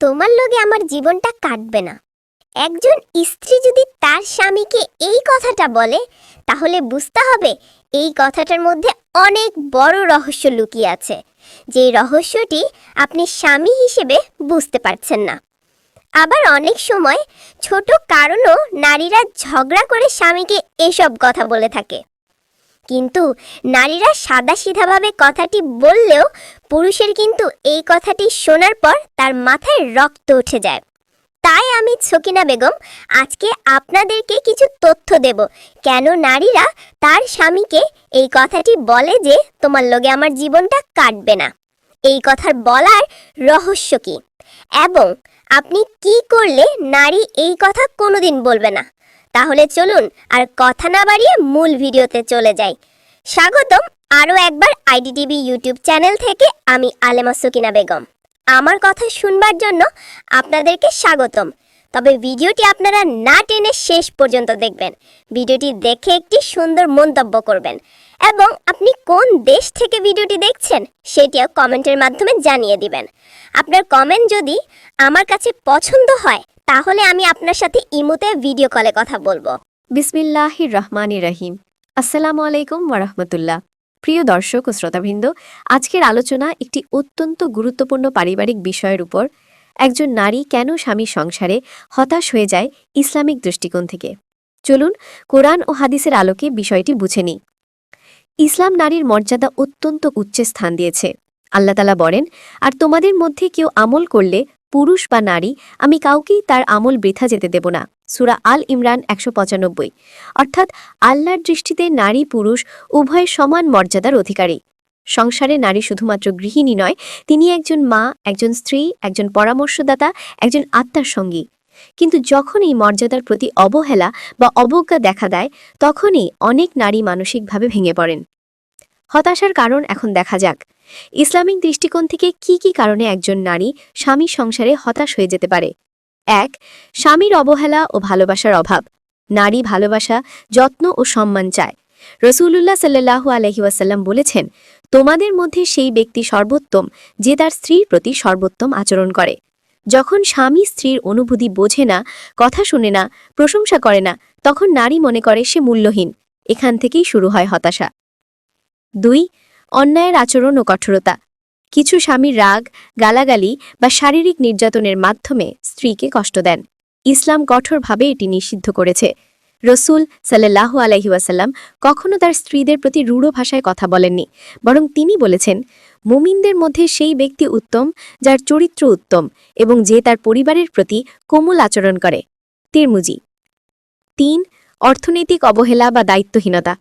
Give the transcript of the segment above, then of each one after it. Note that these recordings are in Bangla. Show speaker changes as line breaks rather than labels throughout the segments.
তোমার লগে আমার জীবনটা কাটবে না। একজন স্ত্রী যদি তার স্বামীকে এই কথাটা বলে, তাহলে বুঝতে হবে এই কথাটার মধ্যে অনেক বড় রহস্য লুকিয়ে আছে, যে রহস্যটি আপনি স্বামী হিসেবে বুঝতে পারছেন না। আবার অনেক সময় ছোট কারণও নারীরা ঝগড়া করে স্বামীকে এসব কথা বলে থাকে। কিন্তু নারীরা সাদাসিধাভাবে কথাটি বললেও পুরুষের কিন্তু এই কথাটি শোনার পর তার মাথায় রক্ত উঠে যায়। তাই আমি ছকিনা বেগম, আজকে আপনাদেরকে কিছু তথ্য দেব। কেন নারীরা তার স্বামীকে এই কথাটি বলে যে তোমার লোকে আমার জীবনটা কাটবে না? এই কথার বলার রহস্য কি? এবং আপনি কি করলে নারী এই কথা কোনোদিন বলবে না? তাহলে চলুন আর কথা না বাড়িয়ে মূল ভিডিওতে চলে যাই। স্বাগতম আরও একবার আইডিটিভি ইউটিউব চ্যানেল থেকে আমি আলেমা সকিনা বেগম। আমার কথা শুনবার জন্য আপনাদেরকে স্বাগতম। তবে ভিডিওটি আপনারা না টেনে শেষ পর্যন্ত দেখবেন। ভিডিওটি দেখে একটি সুন্দর মন্তব্য করবেন। এবং আপনি কোন দেশ থেকে ভিডিওটি দেখছেন সেটিও কমেন্টের মাধ্যমে জানিয়ে দিবেন। আপনার কমেন্ট যদি আমার কাছে পছন্দ হয় তাহলে আমি আপনার সাথে ইমোতে ভিডিও কলে কথা বলব।
বিসমিল্লাহির রহমান রাহিম। আসসালামু আলাইকুম ওয়ারহমতুল্লাহ প্রিয় দর্শক ও শ্রোতাবৃন্দ, আজকের আলোচনা একটি অত্যন্ত গুরুত্বপূর্ণ পারিবারিক বিষয়ের উপর। একজন নারী কেন স্বামীর সংসারে হতাশ হয়ে যায় ইসলামিক দৃষ্টিকোণ থেকে? চলুন কোরআন ও হাদিসের আলোকে বিষয়টি বুঝে নিই। ইসলাম নারীর মর্যাদা অত্যন্ত উচ্চে স্থান দিয়েছে। আল্লাহ তালা বলেন, আর তোমাদের মধ্যে কেউ আমল করলে পুরুষ বা নারী, আমি কাউকেই তার আমল বৃথা যেতে দেব না। সুরা আল ইমরান একশো পঁচানব্বই। অর্থাৎ আল্লাহর দৃষ্টিতে নারী পুরুষ উভয় সমান মর্যাদার অধিকারী। সংসারে নারী শুধুমাত্র গৃহিণী নয়, তিনি একজন মা, একজন স্ত্রী, একজন পরামর্শদাতা, একজন আত্মার সঙ্গী। কিন্তু যখন এই মর্যাদার প্রতি অবহেলা বা অবজ্ঞা দেখা দেয়, তখনই অনেক নারী মানসিকভাবে ভেঙে পড়েন। হতাশার কারণ এখন দেখা যাক। ইসলামিক দৃষ্টিকোণ থেকে কি কি কারণে একজন নারী স্বামী সংসারে হতাশ হয়ে যেতে পারে? এক, স্বামীর অবহেলা ও ভালোবাসার অভাব। নারী ভালোবাসা, যত্ন ও সম্মান চায়। রসুল্লাহ সাল্লাহু আলহিউসাল্লাম বলেছেন, তোমাদের মধ্যে সেই ব্যক্তি সর্বোত্তম, যে তার স্ত্রীর প্রতি সর্বোত্তম আচরণ করে। যখন স্বামী স্ত্রীর অনুভূতি বোঝে না, কথা শুনে না, প্রশংসা করে না, তখন নারী মনে করে সে মূল্যহীন। এখান থেকেই শুরু হয় হতাশা। দুই, অন্যায়ের আচরণ ও কঠোরতা। কিছু স্বামীর রাগ, গালাগালি বা শারীরিক নির্যাতনের মাধ্যমে স্ত্রীকে কষ্ট দেন। ইসলাম কঠোরভাবে এটি নিষিদ্ধ করেছে। রসুল সাল্লাহ আলহিউসাল্লাম কখনো তার স্ত্রীদের প্রতি রূঢ় ভাষায় কথা বলেননি, বরং তিনি বলেছেন, মুমিনদের মধ্যে সেই ব্যক্তি উত্তম যার চরিত্র উত্তম এবং যে তার পরিবারের প্রতি কোমল আচরণ করে। তিরমুজি। তিন, অর্থনৈতিক অবহেলা বা দায়িত্বহীনতা।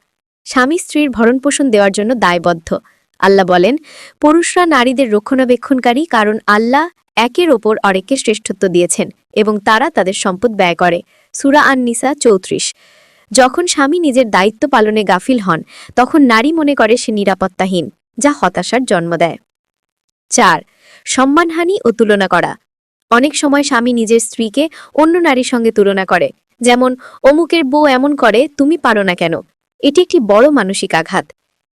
স্বামী স্ত্রীর ভরণপোষণ দেওয়ার জন্য দায়বদ্ধ। আল্লাহ বলেন, পুরুষরা নারীদের রক্ষণাবেক্ষণকারী কারণ আল্লাহ একের ওপর অরেককে শ্রেষ্ঠত্ব দিয়েছেন এবং তারা তাদের সম্পদ ব্যয় করে। সুরা আন নিসা চৌত্রিশ। যখন স্বামী নিজের দায়িত্ব পালনে গাফিল হন, তখন নারী মনে করে সে নিরাপত্তাহীন, যা হতাশার জন্ম দেয়। চার, সম্মানহানি ও তুলনা করা। অনেক সময় স্বামী নিজের স্ত্রীকে অন্য নারীর সঙ্গে তুলনা করে, যেমন, অমুকের বউ এমন করে, তুমি পারো না কেন? এটি একটি বড় মানসিক আঘাত।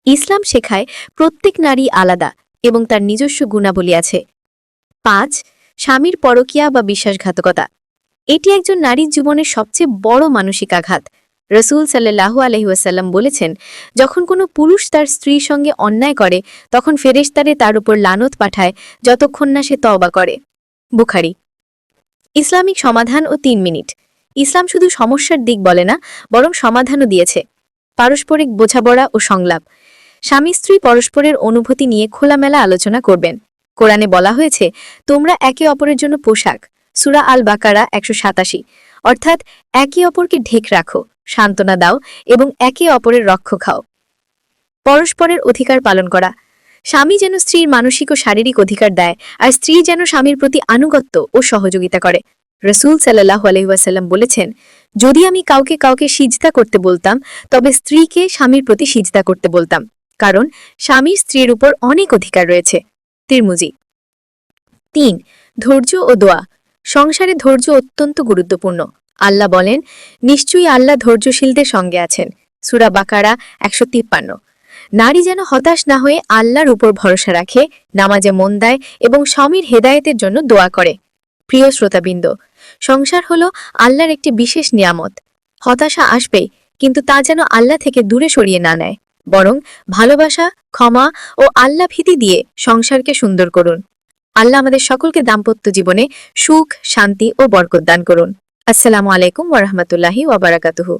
ইসলাম শেখায় প্রত্যেক নারী আলাদা এবং তার নিজস্ব গুণাবলী আছে। পাঁচ, স্বামীর পরকিয়া বা বিশ্বাসঘাতকতা। এটি একজন নারীর জীবনের সবচেয়ে বড় মানসিক আঘাত। রসুল সাল্লাহু আলহিউসাল্লাম বলেছেন, যখন কোনো পুরুষ তার স্ত্রীর সঙ্গে অন্যায় করে, তখন ফেরেশতারে তার উপর লানত পাঠায় যতক্ষণ না সে তওবা করে। বুখারি। ইসলামিক সমাধান ও তিন মিনিট। ইসলাম শুধু সমস্যার দিক বলে না, বরং সমাধানও দিয়েছে। পারস্পরিক বোঝাপড়া ও সংলাপ। স্বামী স্ত্রী পরস্পরের অনুভূতি নিয়ে খোলামেলা আলোচনা করবেন। কোরআনে বলা হয়েছে, তোমরা একে অপরের জন্য পোশাক। সুরা আল বাকারা একশো সাতাশি। অর্থাৎ, একে অপরকে ঢেক রাখো, সান্ত্বনা দাও এবং একে অপরের রক্ষ খাও। পরস্পরের অধিকার পালন করা। স্বামী যেন স্ত্রীর মানসিক ও শারীরিক অধিকার দেয়, আর স্ত্রী যেন স্বামীর প্রতি আনুগত্য ও সহযোগিতা করে। রসুল সাল্লাহ আলহিহাসাল্লাম বলেছেন, যদি আমি কাউকে কাউকে সিজদা করতে বলতাম, তবে স্ত্রীকে স্বামীর প্রতি সিজদা করতে বলতাম, কারণ স্বামীর স্ত্রীর উপর অনেক অধিকার রয়েছে। তিরমুজি। তিন, ধৈর্য ও দোয়া। সংসারে ধৈর্য অত্যন্ত গুরুত্বপূর্ণ। আল্লাহ বলেন, নিশ্চয়ই আল্লাহ ধৈর্যশীলদের সঙ্গে আছেন। সুরা বাকারা একশো তিপ্পান্ন। নারী যেন হতাশ না হয়ে আল্লাহর উপর ভরসা রাখে, নামাজে মন দেয় এবং স্বামীর হেদায়েতের জন্য দোয়া করে। প্রিয় শ্রোতাবৃন্দ, সংসার হলো আল্লাহর একটি বিশেষ নিয়ামত। হতাশা আসবে কিন্তু তা যেন আল্লাহ থেকে দূরে সরিয়ে না নেয়। বরং ভালোবাসা, ক্ষমা ও আল্লাহ ভীতি দিয়ে সংসারকে সুন্দর করুন। আল্লাহ আমাদের সকলকে দাম্পত্য জীবনে সুখ, শান্তি ও বরকত দান করুন। আসসালামু আলাইকুম ওরহমতুল্লাহি ওয়াবারাকাতুহু